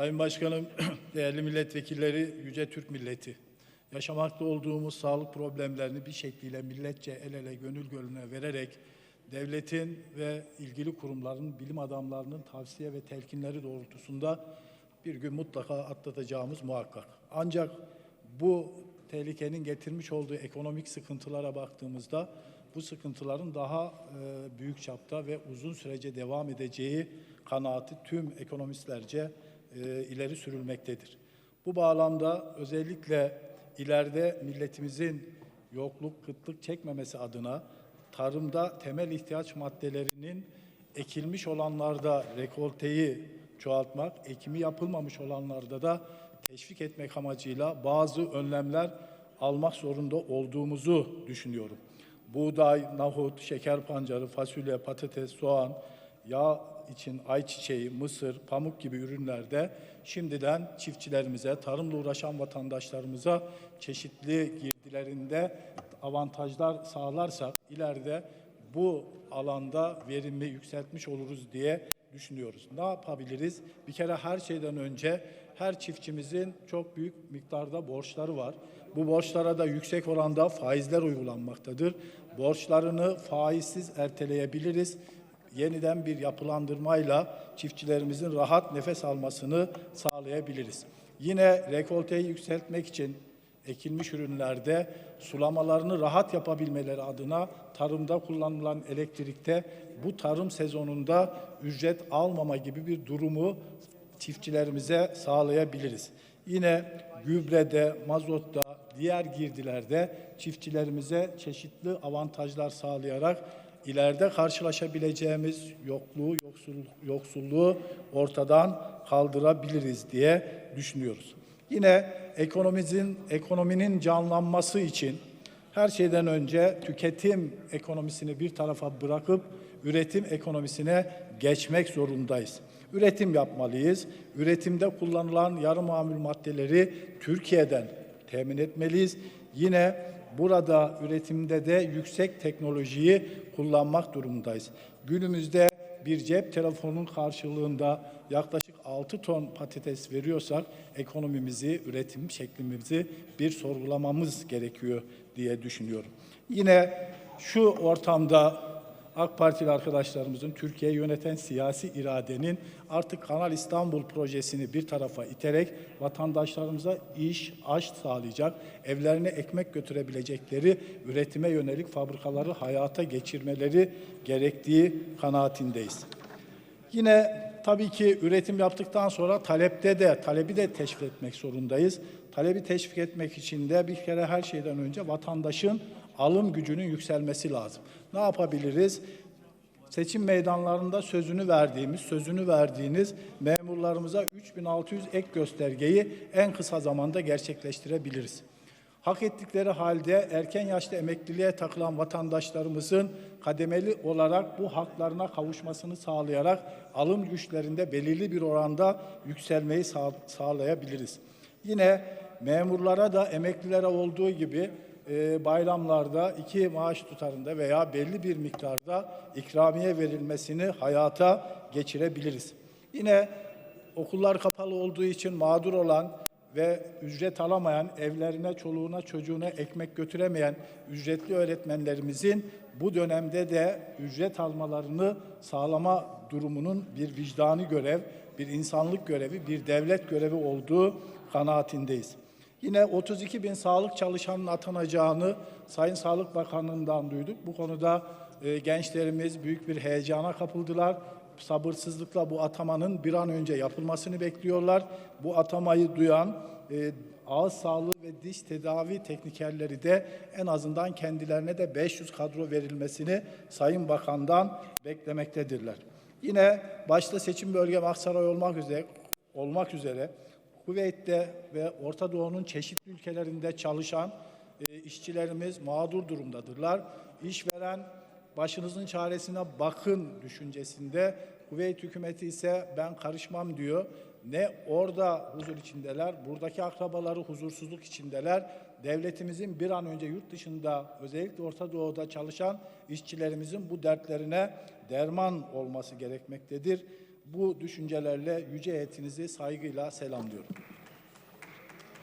Sayın Başkanım, değerli milletvekilleri, yüce Türk milleti. Yaşamakta olduğumuz sağlık problemlerini bir şekliyle milletçe el ele gönül gönüle vererek devletin ve ilgili kurumların, bilim adamlarının tavsiye ve telkinleri doğrultusunda bir gün mutlaka atlatacağımız muhakkak. Ancak bu tehlikenin getirmiş olduğu ekonomik sıkıntılara baktığımızda bu sıkıntıların daha e, büyük çapta ve uzun sürece devam edeceği kanaati tüm ekonomistlerce e, ileri sürülmektedir. Bu bağlamda özellikle ileride milletimizin yokluk, kıtlık çekmemesi adına tarımda temel ihtiyaç maddelerinin ekilmiş olanlarda rekolteyi çoğaltmak, ekimi yapılmamış olanlarda da teşvik etmek amacıyla bazı önlemler almak zorunda olduğumuzu düşünüyorum. Buğday, nahut, şeker pancarı, fasulye, patates, soğan, yağ için ayçiçeği, mısır, pamuk gibi ürünlerde şimdiden çiftçilerimize, tarımla uğraşan vatandaşlarımıza çeşitli girdilerinde avantajlar sağlarsak ileride bu alanda verimi yükseltmiş oluruz diye düşünüyoruz. Ne yapabiliriz? Bir kere her şeyden önce her çiftçimizin çok büyük miktarda borçları var. Bu borçlara da yüksek oranda faizler uygulanmaktadır. Borçlarını faizsiz erteleyebiliriz. Yeniden bir yapılandırmayla çiftçilerimizin rahat nefes almasını sağlayabiliriz. Yine rekolteyi yükseltmek için ekilmiş ürünlerde sulamalarını rahat yapabilmeleri adına tarımda kullanılan elektrikte bu tarım sezonunda ücret almama gibi bir durumu çiftçilerimize sağlayabiliriz. Yine gübrede, mazotta, diğer girdilerde çiftçilerimize çeşitli avantajlar sağlayarak ileride karşılaşabileceğimiz yokluğu, yoksulluk, yoksulluğu ortadan kaldırabiliriz diye düşünüyoruz. Yine ekonomimizin ekonominin canlanması için her şeyden önce tüketim ekonomisini bir tarafa bırakıp üretim ekonomisine geçmek zorundayız. Üretim yapmalıyız. Üretimde kullanılan yarı mamul maddeleri Türkiye'den temin etmeliyiz. Yine burada üretimde de yüksek teknolojiyi kullanmak durumundayız. Günümüzde bir cep telefonunun karşılığında yaklaşık 6 ton patates veriyorsak ekonomimizi, üretim şeklimizi bir sorgulamamız gerekiyor diye düşünüyorum. Yine şu ortamda AK Partili arkadaşlarımızın Türkiye'yi yöneten siyasi iradenin artık Kanal İstanbul projesini bir tarafa iterek vatandaşlarımıza iş, aş sağlayacak, evlerine ekmek götürebilecekleri üretime yönelik fabrikaları hayata geçirmeleri gerektiği kanaatindeyiz. Yine tabii ki üretim yaptıktan sonra talepte de talebi de teşvik etmek zorundayız. Talebi teşvik etmek için de bir kere her şeyden önce vatandaşın alım gücünün yükselmesi lazım. Ne yapabiliriz? Seçim meydanlarında sözünü verdiğimiz, sözünü verdiğiniz memurlarımıza 3600 ek göstergeyi en kısa zamanda gerçekleştirebiliriz. Hak ettikleri halde erken yaşta emekliliğe takılan vatandaşlarımızın kademeli olarak bu haklarına kavuşmasını sağlayarak alım güçlerinde belirli bir oranda yükselmeyi sağ, sağlayabiliriz. Yine memurlara da emeklilere olduğu gibi e, bayramlarda iki maaş tutarında veya belli bir miktarda ikramiye verilmesini hayata geçirebiliriz. Yine okullar kapalı olduğu için mağdur olan ve ücret alamayan, evlerine, çoluğuna, çocuğuna ekmek götüremeyen ücretli öğretmenlerimizin bu dönemde de ücret almalarını sağlama durumunun bir vicdani görev, bir insanlık görevi, bir devlet görevi olduğu kanaatindeyiz. Yine 32 bin sağlık çalışanının atanacağını Sayın Sağlık Bakanlığı'ndan duyduk. Bu konuda e, gençlerimiz büyük bir heyecana kapıldılar. Sabırsızlıkla bu atamanın bir an önce yapılmasını bekliyorlar. Bu atamayı duyan e, ağız sağlığı ve diş tedavi teknikerleri de en azından kendilerine de 500 kadro verilmesini Sayın Bakan'dan beklemektedirler. Yine başta seçim bölge Aksaray olmak üzere olmak üzere Kuveyt'te ve Orta Doğu'nun çeşitli ülkelerinde çalışan e, işçilerimiz mağdur durumdadırlar. İşveren başınızın çaresine bakın düşüncesinde. Kuveyt hükümeti ise ben karışmam diyor. Ne orada huzur içindeler, buradaki akrabaları huzursuzluk içindeler. Devletimizin bir an önce yurt dışında özellikle Orta Doğu'da çalışan işçilerimizin bu dertlerine derman olması gerekmektedir. Bu düşüncelerle yüce heyetinizi saygıyla selamlıyorum.